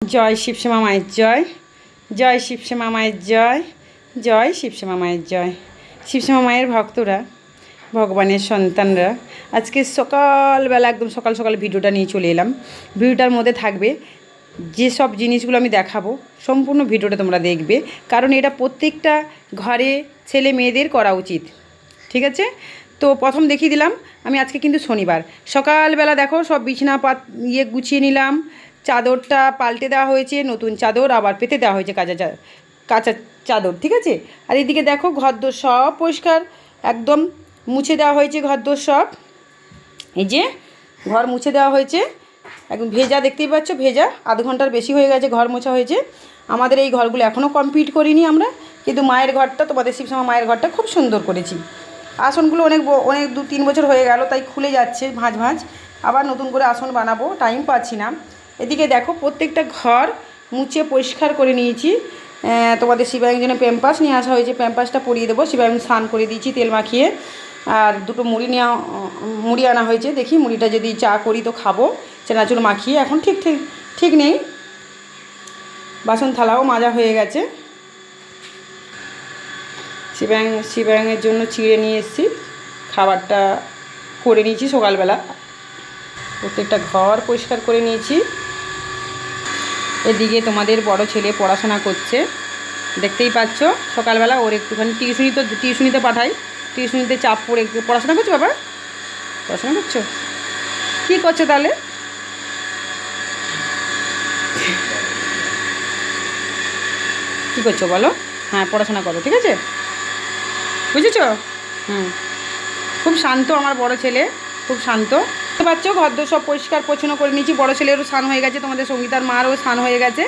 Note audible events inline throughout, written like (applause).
জয় শিবশ্যামা মায়ের জয় জয় শিবশ্যামা মায়ের জয় জয় শিবশ্যামা মায়ের জয়। শিবশ্যামা মায়ের ভক্তরা, ভগবানের সন্তানরা, আজকে সকালবেলা একদম সকাল সকাল ভিডিওটা নিয়ে চলে এলাম। ভিডিওটার মধ্যে থাকবে যেসব জিনিসগুলো আমি দেখাবো, সম্পূর্ণ ভিডিওটা তোমরা দেখবে। কারণ এটা প্রত্যেকটা ঘরে ছেলে মেয়েদের করা উচিত। ঠিক আছে? তো প্রথম দেখিয়ে দিলাম, আমি আজকে কিন্তু শনিবার। সকালবেলা দেখো সব বিছানা পাত ইয়ে গুছিয়ে নিলাম চাদরটা পাল্টে দেওয়া হয়েছে, নতুন চাদর আবার পেতে দেওয়া হয়েছে কাঁচা কাঁচা চাদর, ঠিক আছে? আর এদিকে দেখো ঘরদোর সব পরিষ্কার, একদম মুছে দেওয়া হয়েছে ঘরদোর সব। এই যে ঘর মুছে দেওয়া হয়েছে, একদম ভেজা দেখতেই পাচ্ছ, ভেজা, আধ ঘণ্টার বেশি হয়ে গেছে ঘর মোছা হয়েছে। আমাদের এই ঘরগুলো এখনও কমপ্লিট করিনি আমরা, কিন্তু মায়ের ঘরটা, তোমাদের শিবসমা মায়ের ঘরটা খুব সুন্দর করেছি। আসনগুলো অনেক অনেক দু তিন বছর হয়ে গেল, তাই খুলে যাচ্ছে ভাঁজ ভাঁজ। আবার নতুন করে আসন বানাবো টাইম পাচ্ছি না। এদিকে দেখো প্রত্যেকটা ঘর মুছে পরিষ্কার করে নিয়েছি। তোমাদের শিবায়ন জন্য প্যাম্পাস নিয়ে আসা হয়েছে। প্যাম্পাসটা পরিয়ে দেবো। শিবায়ন স্নান করে দিয়েছি তেল মাখিয়ে। আর দুটো মুড়ি নেওয়া মুড়ি আনা হয়েছে। দেখি মুড়িটা যদি চা করি তো খাব। চেনাচুর মাখিয়ে এখন ঠিক ঠিক ঠিক নেই। বাসন থালাও মাজা হয়ে গেছে। শিবায়ং শিবাংয়ের জন্য চিড়ে নিয়ে এসেছি। খাবারটা করে নিয়েছি সকালবেলা। প্রত্যেকটা ঘর পরিষ্কার করে নিয়েছি। এদিকে তোমাদের বড় ছেলে পড়াশোনা করছে। দেখতেই পাচ্ছ, সকালবেলা ওর একটুখানি টিউশনি তো টিউশনিতে পাঠাই। টিউশনিতে চাপ পড়ে একটু পড়াশোনা করছ বাবা? পড়াশোনা করছ? কী করছ তাহলে? কী করছ বলো? হ্যাঁ পড়াশোনা করো, ঠিক আছে? বুঝেছ? হুম। খুব শান্ত আমার বড় ছেলে, খুব শান্ত। পাচ্ছ ঘরদোর সব পরিষ্কার, পরিচ্ছন্ন করে নিয়েছি। বড় ছেলেরও স্নান হয়ে গেছে, তোমাদের সঙ্গীতার মারও স্নান হয়ে গেছে।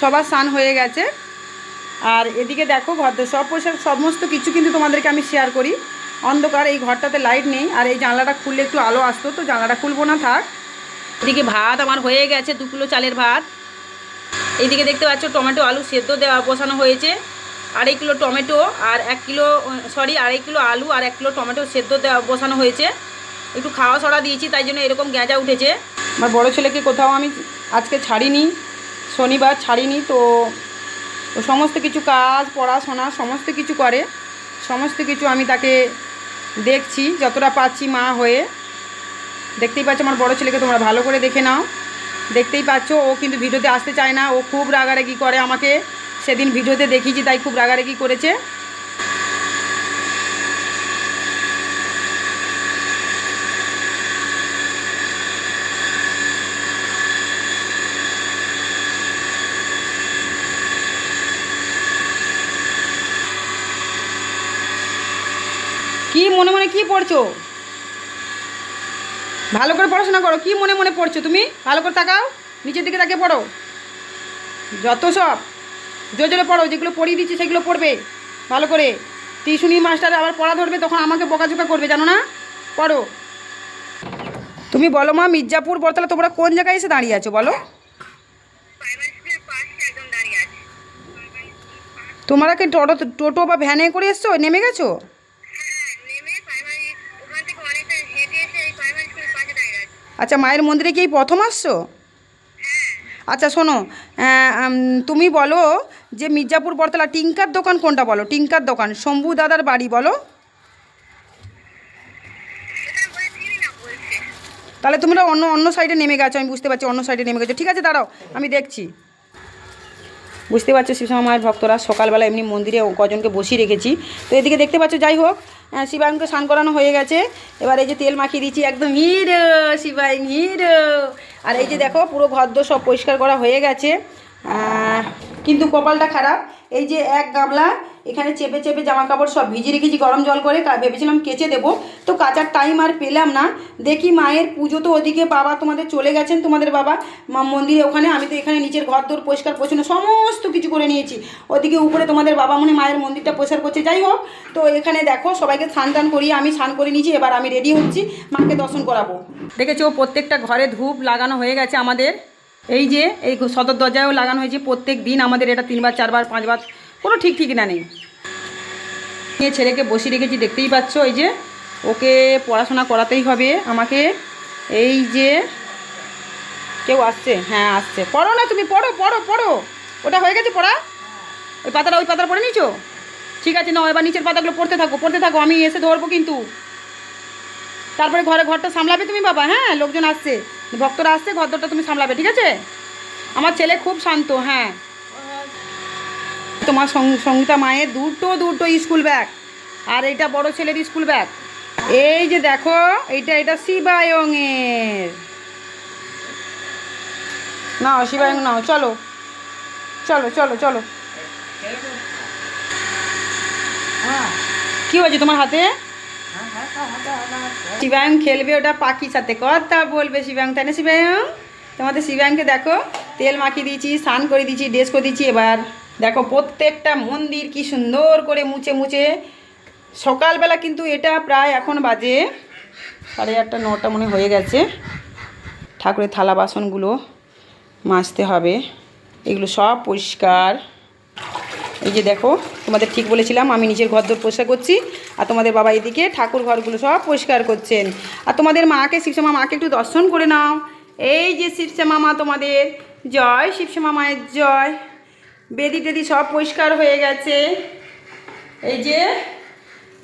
সবার স্নান হয়ে গেছে। আর এদিকে দেখো ঘরদোর সব পরিষ্কার, সমস্ত কিছু কিন্তু তোমাদেরকে আমি শেয়ার করি। অন্ধকার, এই ঘরটাতে লাইট নেই। আর এই জানলাটা খুললে একটু আলো আসতো, তো জানলাটা খুলবো না, থাক। এদিকে ভাত আমার হয়ে গেছে, দু কিলো চালের ভাত। এইদিকে দেখতে পাচ্ছ, টমেটো, আলু সেদ্ধ দেওয়া, বসানো হয়েছে। আড়াই কিলো টমেটো আর এক কিলো সরি আড়াই কিলো আলু আর এক কিলো টমেটো সেদ্ধ দেওয়া, বসানো হয়েছে। একটু খাওয়া সরা দিয়েছি, তাই জন্য এরকম গেঁজা উঠেছে। আমার বড় ছেলেকে কোথাও আমি আজকে ছাড়িনি, শনিবার ছাড়িনি, তো ও সমস্ত কিছু কাজ, পড়াশোনা, সমস্ত কিছু করে। সমস্ত কিছু আমি তাকে দেখছি, যতটা পাচ্ছি মা হয়ে। দেখতেই পাচ্ছ আমার বড় ছেলেকে তোমরা ভালো করে দেখে নাও। দেখতেই পাচ্ছ, ও কিন্তু ভিডিওতে আসতে চায় না, ও খুব রাগারাগি করে আমাকে। সেদিন ভিডিওতে দেখিয়েছি, তাই খুব রাগারাগি করেছে। কি মনে মনে কি পড়ছো? ভালো করে পড়াশোনা করো, কি মনে মনে পড়ছো তুমি? ভালো করে তাকাও, নিচের দিকে তাকিয়ে পড়ো। যত সব, জোরে জোরে পড়ো, যেগুলো পড়িয়ে দিচ্ছি সেগুলো পড়বে, ভালো করে। টিউশনি মাস্টার আবার পড়া ধরবে, তখন আমাকে বকাঝোকা করবে, জানো না? পড়ো। তুমি বলো মা, মির্জাপুর বরতলা তোমরা কোন জায়গায় এসে দাঁড়িয়ে আছো, বলো? তোমরা কি টোটো টোটো বা ভ্যানে করে এসছো? নেমে গেছো? আচ্ছা মায়ের মন্দিরে কি প্রথম আসছো? আচ্ছা শোনো তুমি বলো যে মির্জাপুর বরতলা টিঙ্কার দোকান কোনটা বলো? টিঙ্কার দোকান, শম্ভু দাদার বাড়ি বলো। তাহলে তোমরা অন্য অন্য সাইডে নেমে গেছো, আমি বুঝতে পারছি, অন্য সাইডে নেমে গেছো। ঠিক আছে, দাঁড়াও, আমি দেখছি। বুঝতে পারছ শিবশ্যামা মায়ের ভক্তরা সকালবেলা এমনি মন্দিরে কজনকে বসিয়ে রেখেছি। তো এদিকে দেখতে পাচ্ছ, যাই হোক শিবায়নকে স্নান করানো হয়ে গেছে। এবার এই যে তেল মাখিয়ে দিচ্ছি, একদম হিরো শিবায়ন হিরো আর এই যে দেখো, পুরো ভদ্র সব পরিষ্কার করা হয়ে গেছে। কিন্তু কপালটা খারাপ। এই যে এক গামলা এখানে চেপে চেপে জামা কাপড় সব ভিজিয়ে রেখেছি, গরম জল করে। ভেবেছিলাম কেচে দেবো। তো কাচার টাইম আর পেলাম না। দেখি মায়ের পুজো তো ওদিকে, বাবা তোমাদের চলে গেছেন, তোমাদের বাবা মা মন্দিরে ওখানে। আমি তো এখানে নিচের ঘর দোর পরিষ্কার পরিচ্ছন্ন সমস্ত কিছু করে নিয়েছি। ওদিকে উপরে তোমাদের বাবা মনে মায়ের মন্দিরটা পরিষ্কার করছে। যাই হোক, তো এখানে দেখো সবাইকে স্নান টান করিয়ে আমি স্নান করে নিয়েছি। এবার আমি রেডি হচ্ছি, মাকে দর্শন করাবো। দেখেছ, প্রত্যেকটা ঘরে ধূপ লাগানো হয়ে গেছে আমাদের। এই যে, এই সদর দরজায়ও লাগানো হয়েছে প্রত্যেক দিন আমাদের এটা তিনবার, চারবার, পাঁচবার কোনো ঠিক ঠিক না নেই ছেলেকে বসিয়ে রেখেছি, দেখতেই পাচ্ছ এই যে, ওকে পড়াশোনা করাতেই হবে। আমাকে এই যে কেউ আসছে? হ্যাঁ আসছে। পড়ো না তুমি, পড়ো পড়ো পড়ো। ওটা হয়ে গেছে পড়া? ওই পাতাটা ওই পাতাটা পড়ে নিছো ঠিক আছে না এবার নিচের পাতাগুলো পড়তে থাকো পড়তে থাকো, আমি এসে ধরবো কিন্তু। তারপরে ঘরে ঘরটা সামলাবে তুমি বাবা হ্যাঁ লোকজন আসছে। ভক্তরা আসছে ঘরটা তুমি সামলাবে, ঠিক আছে? আমার ছেলে খুব শান্ত হ্যাঁ। তোমার সঙ্গীতা মায়ের দুটো দুটো স্কুল ব্যাগ। আর এইটা বড় ছেলের স্কুল ব্যাগ। এই যে দেখো, এইটা, এটা শিবায়ংয়ের। নাও, শিবায়ং নাও, চলো। চলো চলো চলো। কি হয়েছে তোমার হাতে? শিবায়ং খেলবে ওটা পাখির সাথে। কথা বলবে শিবায়ং, তাই না শিবায়ং? তোমাদের শিবায়ংকে দেখো, তেল মাখিয়ে দিয়েছি, স্নান করে দিয়েছি, ড্রেস করে দিয়েছি এবার। দেখো, প্রত্যেকটা মন্দির কি সুন্দর করে মুছে মুছে। সকালবেলা কিন্তু এটা প্রায় এখন বাজে সাড়ে আটটা, নটা মনে হয়ে গেছে। ঠাকুরের থালা বাসনগুলো মাজতে হবে। এগুলো সব পরিষ্কার। এই যে দেখো, তোমাদের ঠিক বলেছিলাম, আমি নিজের ঘর দোর পরিষ্কার করছি, আর তোমাদের বাবা এদিকে ঠাকুর ঘরগুলো সব পরিষ্কার করছেন। আর তোমাদের মাকে শিবশ্যামা মাকে একটু দর্শন করে নাও। এই যে শিবশ্যামা মা তোমাদের, জয় শিবশ্যামা মায়ের জয়। বেদি টেদি সব পরিষ্কার হয়ে গেছে। এই যে,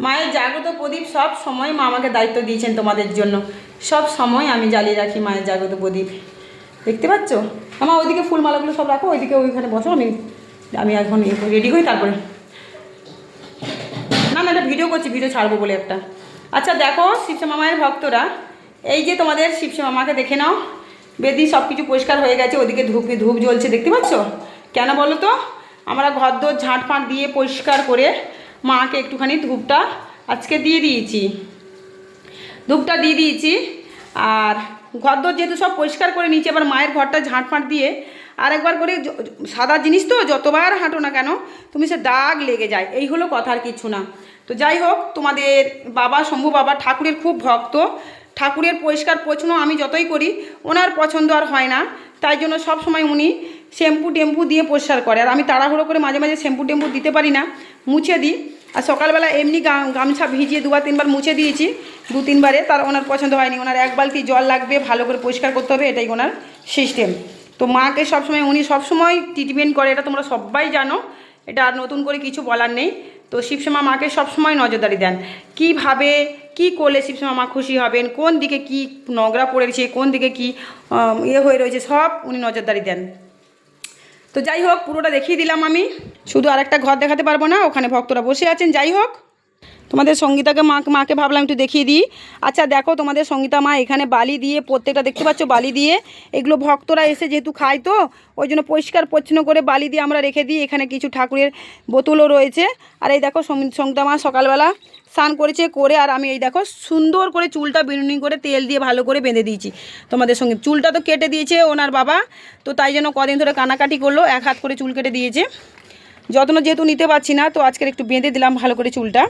মায়ের জাগ্রত প্রদীপ সব সময় মা আমাকে দায়িত্ব দিয়েছেন তোমাদের জন্য। সব সময় আমি জ্বালিয়ে রাখি মায়ের জাগ্রত প্রদীপ। দেখতে পাচ্ছ? আমার ওইদিকে ফুলমালাগুলো সব রাখো, ওইদিকে ওইখানে বসো, আমি আমি এখন রেডি হই তারপরে। না না, একটা ভিডিও করছি, ভিডিও ছাড়বো বলে একটা। আচ্ছা দেখো শিবশ্যামা মায়ের ভক্তরা, এই যে তোমাদের শিবশ্যামা মাকে দেখে নাও। বেদি সব কিছু পরিষ্কার হয়ে গেছে, ওদিকে ধূপ ধূপ জ্বলছে, দেখতে পাচ্ছ? কেন বলো তো? আমরা ঘর দোর ঝাঁট ফাঁট দিয়ে পরিষ্কার করে মাকে একটুখানি ধূপটা আজকে দিয়ে দিয়েছি। ধূপটা দিয়ে দিয়েছি। আর ঘরদোর যেহেতু সব পরিষ্কার করে নিয়েছি, এবার মায়ের ঘরটা ঝাঁট ফাঁট দিয়ে আর একবার করে সাদা জিনিস তো, যতবার হাঁটো না কেন, তুমি সে দাগ লেগে যায়। এই হলো কথার কিছু না। তো যাই হোক, তোমাদের বাবা, শম্ভু বাবা, ঠাকুরের খুব ভক্ত। ঠাকুরের পরিষ্কার পরিচ্ছন্ন আমি যতই করি, ওনার পছন্দ আর হয় না। তাই জন্য সব সময় উনি শ্যাম্পু টেম্পু দিয়ে পরিষ্কার করে। আর আমি তাড়াহুড়ো করে মাঝে মাঝে শ্যাম্পু টেম্পু দিতে পারি না, মুছে দিই। আর সকালবেলা এমনি গামছা ভিজিয়ে দুবার তিনবার মুছে দিয়েছি, দু তিনবারে। তার ওনার পছন্দ হয়নি। ওনার এক বালতি জল লাগবে, ভালো করে পরিষ্কার করতে হবে, এটাই ওনার সিস্টেম তো মাকে সবসময় উনি সবসময় ট্রিটমেন্ট করে, এটা তোমরা সবাই জানো। এটা আর নতুন করে কিছু বলার নেই। তো শিবশ্যামা মাকে সবসময় নজরদারি দেন। কীভাবে কি করলে শিবসমা মা খুশি হবেন? কোন দিকে কি নোংরা পড়ে রয়েছে কোন দিকে কি ইয়ে হয়ে রয়েছে? সব উনি নজরদারি দেন। তো যাই হোক, পুরোটা দেখিয়ে দিলাম আমি। শুধু আরেকটা ঘর দেখাতে পারব না, ওখানে ভক্তরা বসে আছেন। যাই হোক তোমাদের সঙ্গীতাকে মা মাকে ভাবলাম একটু দেখিয়ে দিই। আচ্ছা দেখো, তোমাদের সঙ্গীতা মা এখানে বালি দিয়ে প্রত্যেকটা দেখতে পাচ্ছ, বালি দিয়ে। এগুলো ভক্তরা এসে যেহেতু খায় তো, ওই জন্য পরিষ্কার পরিচ্ছন্ন করে বালি দিয়ে আমরা রেখে দিই। এখানে কিছু ঠাকুরের বোতলও রয়েছে। আর এই দেখো, সঙ্গী- সঙ্গীতা মা সকালবেলা স্নান করেছে, করে আর আমি এই দেখো, সুন্দর করে চুলটা বিনুনি করে তেল দিয়ে ভালো করে বেঁধে দিয়েছি তোমাদের সঙ্গে। চুলটা তো কেটে দিয়েছে ওনার বাবা, তো তাই জন্য কদিন ধরে কানাকাটি করল, এক হাত করে চুল কেটে দিয়েছে। যত্ন যেহেতু নিতে পারছি না, তো আজকের একটু বেঁধে দিলাম ভালো করে চুলটা।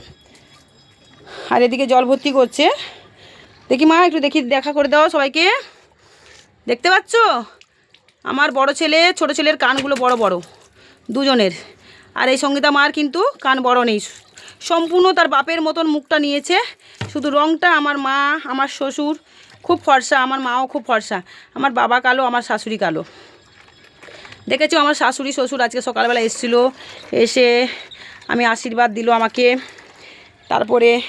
আর এদিকে জল ভর্তি করছে। দেখি মা, একটু দেখি, দেখা করে দাও সবাইকে। দেখতে পাচ্ছ? আমার বড় ছেলে, ছোট ছেলের কানগুলো বড় বড়, দুজনের। আর এই সঙ্গীতা মার কিন্তু কান বড় নেই। সম্পূর্ণ তার বাপের মতন মুখটা নিয়েছে। শুধু রংটা আমার মা, আমার শ্বশুর, খুব ফর্সা। আমার মাও খুব ফর্সা। আমার বাবা কালো, আমার শাশুড়ি কালো। দেখেছ, আমার শাশুড়ি, শ্বশুর আজকে সকালবেলা এসেছিল। এসে আমি আশীর্বাদ দিল আমাকে। তারপরে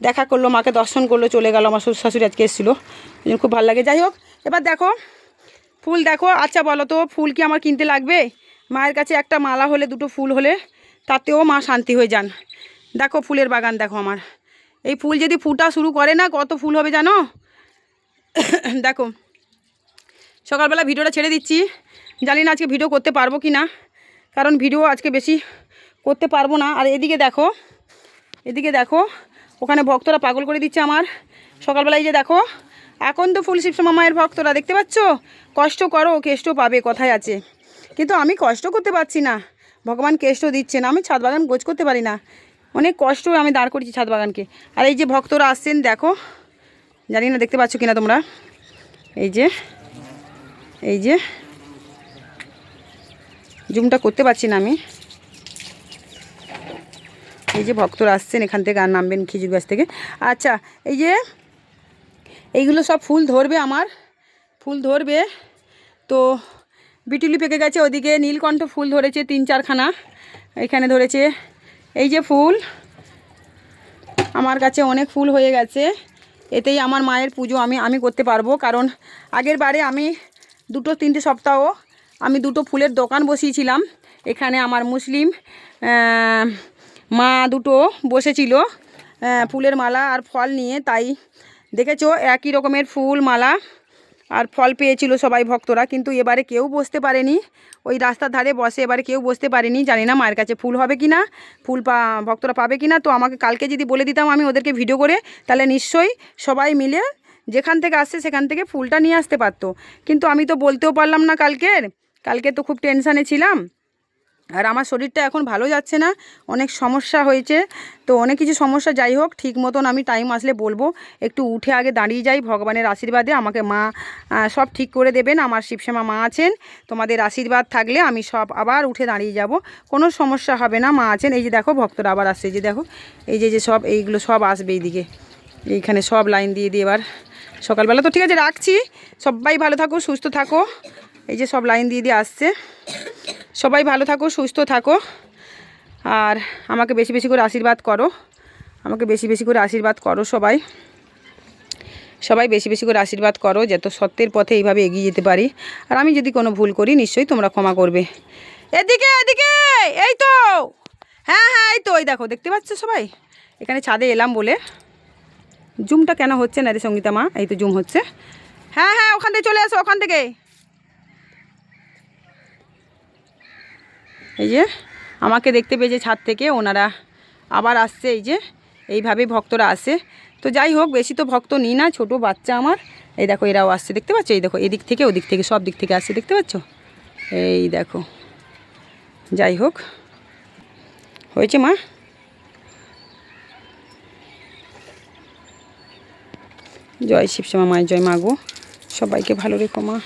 দেখা করল, মাকে দর্শন করল, চলে গেল, আমার শ্বশুর শাশুড়ি আজকে এসেছিল। খুব ভালো লাগে। যাই হোক, এবার দেখো, ফুল দেখো। আচ্ছা বলো তো, ফুল কি আমার কিনতে লাগবে? মায়ের কাছে একটা মালা হলে, দুটো ফুল হলে, তাতেও মা শান্তি হয়ে যান। দেখো, ফুলের বাগান দেখো আমার। এই ফুল যদি ফুটা শুরু করে না, কত ফুল হবে জানো? (coughs) দেখো, সকালবেলা ভিডিওটা ছেড়ে দিচ্ছি। জানি না আজকে ভিডিও করতে পারব কি না, কারণ ভিডিও আজকে বেশি করতে পারব না। আর এদিকে দেখো এদিকে দেখো ওখানে ভক্তরা পাগল করে দিচ্ছে আমার। সকালবেলায় যে দেখো, এখন তো ফুল শিবসমা মায়ের ভক্তরা, দেখতে পাচ্ছ? কষ্ট করো, কেষ্ট পাবে কথায় আছে। কিন্তু আমি কষ্ট করতে পারছি না। ভগবান কেষ্ট দিচ্ছেন আমি ছাদ বাগান গোছ করতে পারি না। অনেক কষ্ট আমি দাঁড় করেছি ছাদ বাগানকে। আর এই যে ভক্তরা আসছেন, দেখো, জানি না, দেখতে পাচ্ছ কিনা তোমরা? এই যে এই যে জুমটা করতে পারছি না আমি। এই যে ভক্তরা আসছেন, এখান থেকে আর নামবেন খেজুর গাছ থেকে। আচ্ছা এই যে এইগুলো সব ফুল ধরবে আমার, ফুল ধরবে। তো বিটুলি পেকে গেছে, ওদিকে নীলকণ্ঠ ফুল ধরেছে তিন চারখানা, এখানে ধরেছে এই যে ফুল। আমার কাছে অনেক ফুল হয়ে গেছে, এতেই আমার মায়ের পুজো আমি আমি করতে পারব। কারণ আগের বারে আমি দুটো তিনটে সপ্তাহ আমি দুটো ফুলের দোকান বসিয়েছিলাম, এখানে আমার মুসলিম মা দুটো বসেছিল ফুলের মালা আর ফল নিয়ে, তাই দেখেছ একই রকমের ফুল, মালা আর ফল পেয়েছিল সবাই ভক্তরা, কিন্তু এবারে কেউ বসতে পারেনি। ওই রাস্তার ধারে বসে এবারে কেউ বসতে পারেনি, জানি না মায়ের কাছে ফুল হবে কি না ফুল পা, ভক্তরা পাবে কি না তো আমাকে কালকে যদি বলে দিতাম আমি ওদেরকে ভিডিও করে, তাহলে নিশ্চয়ই সবাই মিলে যেখান থেকে আসছে সেখান থেকে ফুলটা নিয়ে আসতে পারতো। কিন্তু আমি তো বলতেও পারলাম না কালকের, কালকে তো খুব টেনশানে ছিলাম। আর আমার শরীরটা এখন ভালো যাচ্ছে না, অনেক সমস্যা হয়েছে। তো অনেক কিছু সমস্যা যাই হোক, ঠিক মতন আমি টাইম আসলে বলব। একটু উঠে আগে দাঁড়িয়ে যাই, ভগবানের আশীর্বাদে। আমাকে মা সব ঠিক করে দেবেন। আমার শিবশ্যামা মা আছেন, তোমাদের আশীর্বাদ থাকলে আমি সব আবার উঠে দাঁড়িয়ে যাব। কোনো সমস্যা হবে না, মা আছেন। এই যে দেখো, ভক্তরা আবার আসছে। এই যে দেখো, এই যে যে সব, এইগুলো সব আসবে এইদিকে। এইখানে সব লাইন দিয়ে দিয়ে এবার সকালবেলা। তো ঠিক আছে, রাখছি। সবাই ভালো থাকো, সুস্থ থাকো। এই যে সব লাইন দিয়ে দিয়ে আসছে। সবাই ভালো থাকো, সুস্থ থাকো। আর আমাকে বেশি বেশি করে আশীর্বাদ করো। আমাকে বেশি বেশি করে আশীর্বাদ করো সবাই। সবাই বেশি বেশি করে আশীর্বাদ করো যত সত্যের পথে এইভাবে এগিয়ে যেতে পারি। আর আমি যদি কোনো ভুল করি, নিশ্চয়ই তোমরা ক্ষমা করবে। এদিকে এদিকে! এই তো! হ্যাঁ হ্যাঁ এই তো ওই দেখো, দেখতে পাচ্ছ সবাই? এখানে ছাদে এলাম বলে। জুমটা কেন হচ্ছে না রে সঙ্গীতা মা? এই তো জুম হচ্ছে। হ্যাঁ হ্যাঁ ওখান থেকে চলে আসো, ওখান থেকে। এই যে, আমাকে দেখতে পেয়েছে ছাদ থেকে, ওনারা আবার আসছে, এই যে এইভাবে ভক্তরা আসে। তো যাই হোক, বেশি তো ভক্ত নিই না, ছোট বাচ্চা আমার। এই দেখো, এরাও আসছে, দেখতে পাচ্ছ? এই দেখো, এদিক থেকে, ওদিক থেকে, সব দিক থেকে আসছে, দেখতে পাচ্ছ? এই দেখো, যাই হোক। হয়েছে মা? জয় শিবশ্যামা মায়ের জয় মাগো সবাইকে ভালো রেখো মা।